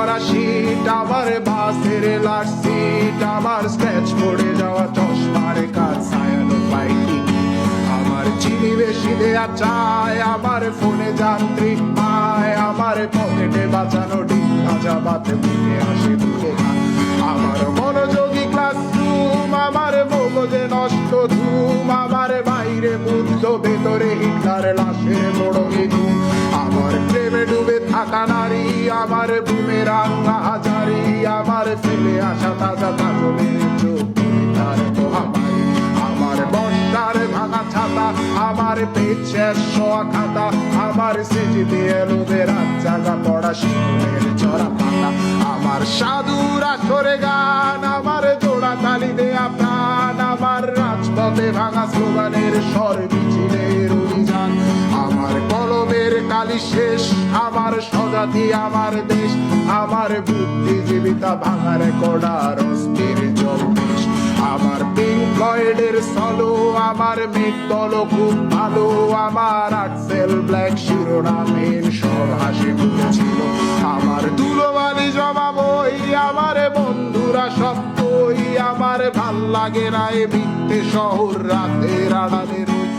পড়া শীত আমার বাসের লাট সিট আমার স্ক্র্যাচ পড়ে যাওয়া চশমার কাজ ছায়ানো পাইনি আমার চিনি বেশি দেয়া চায় আমার ফোনে যান্ত্রিক পায়, আমার পকেটে বাঁচানো ডিম ভাজা বাতে মুখে মুখে খা আমার মনোযোগী ক্লাসরুম আমার মগজে নষ্ট ধুম, আমার বাইরে বুদ্ধ ভেতরে হিটলার লাশের বড় ধুম আমার বুমের হাজারি, আমার ফেলে আসা তাজা কাজলের চোখ তার মহামারী আমার বর্ষার ভাঙা ছাতা, আমার পেছের শোয়া খাতা, আমার সেজে দিয়ে লোদের জাগা পড়া শিশুদের চড়া পাতা। আমার সাধুর আসরে গান, আমার জোড়া তালি দেয়া প্রাণ, আমার রাজপথে ভাঙা স্লোগানের স্বর মিছিলের কালি শেষ, আমার স্বজাতি, আমার দেশ, আমার বুদ্ধিজীবিতা ভাঙার কড়ার অস্থির জলদেশ আমার পিঙ্ক ফ্লয়েডের সলো আমার মেঘদল খুব ভালো, আমার আক্সেল ব্ল্যাক শিরোনামের সব হাসি ফুটেছিল। আমার দুলোবালি জমা বই আমার বন্ধুরা সব বই আমার ভালো লাগে না এ মিথ্যে শহর রাতের আড়ালে রই